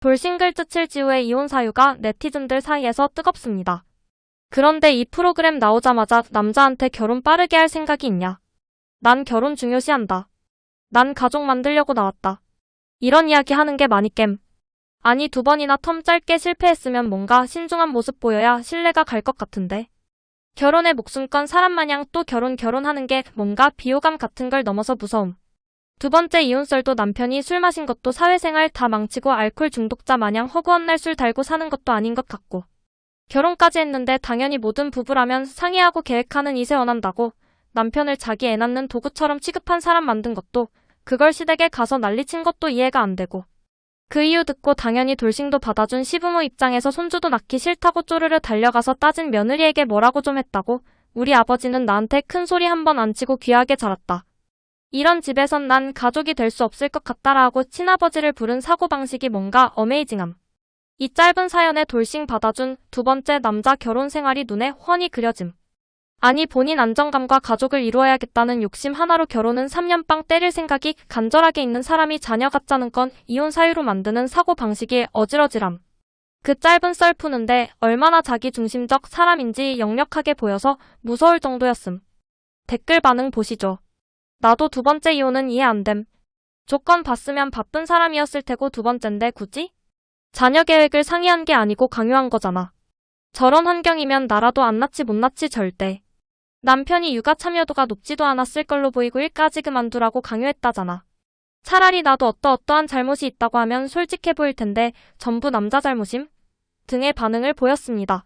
돌싱글즈 칠지우의 이혼 사유가 네티즌들 사이에서 뜨겁습니다. 그런데 이 프로그램 나오자마자 남자한테 결혼 빠르게 할 생각이 있냐? 난 결혼 중요시한다. 난 가족 만들려고 나왔다. 이런 이야기 하는 게 많이 깸. 아니 두 번이나 텀 짧게 실패했으면 뭔가 신중한 모습 보여야 신뢰가 갈 것 같은데. 결혼에 목숨 건 사람 마냥 또 결혼 결혼하는 게 뭔가 비호감 같은 걸 넘어서 무서움. 두 번째 이혼설도 남편이 술 마신 것도 사회생활 다 망치고 알코올 중독자 마냥 허구한 날 술 달고 사는 것도 아닌 것 같고. 결혼까지 했는데 당연히 모든 부부라면 상의하고 계획하는 이세 원한다고 남편을 자기 애 낳는 도구처럼 취급한 사람 만든 것도 그걸 시댁에 가서 난리친 것도 이해가 안 되고. 그 이유 듣고 당연히 돌싱도 받아준 시부모 입장에서 손주도 낳기 싫다고 쪼르르 달려가서 따진 며느리에게 뭐라고 좀 했다고 우리 아버지는 나한테 큰 소리 한 번 안 치고 귀하게 자랐다. 이런 집에선 난 가족이 될 수 없을 것 같다라고 친아버지를 부른 사고방식이 뭔가 어메이징함. 이 짧은 사연에 돌싱 받아준 두 번째 남자 결혼 생활이 눈에 훤히 그려짐. 아니 본인 안정감과 가족을 이루어야겠다는 욕심 하나로 결혼은 3년 빵 때릴 생각이 간절하게 있는 사람이 자녀 갖자는 건 이혼 사유로 만드는 사고 방식이 어지러지람. 그 짧은 썰 푸는데 얼마나 자기 중심적 사람인지 역력하게 보여서 무서울 정도였음. 댓글 반응 보시죠. 나도 두 번째 이혼은 이해 안 됨. 조건 봤으면 바쁜 사람이었을 테고 두 번째인데 굳이? 자녀 계획을 상의한 게 아니고 강요한 거잖아. 저런 환경이면 나라도 안 낳지 못 낳지 절대. 남편이 육아 참여도가 높지도 않았을 걸로 보이고 일까지 그만두라고 강요했다잖아. 차라리 나도 어떠어떠한 잘못이 있다고 하면 솔직해 보일 텐데 전부 남자 잘못임? 등의 반응을 보였습니다.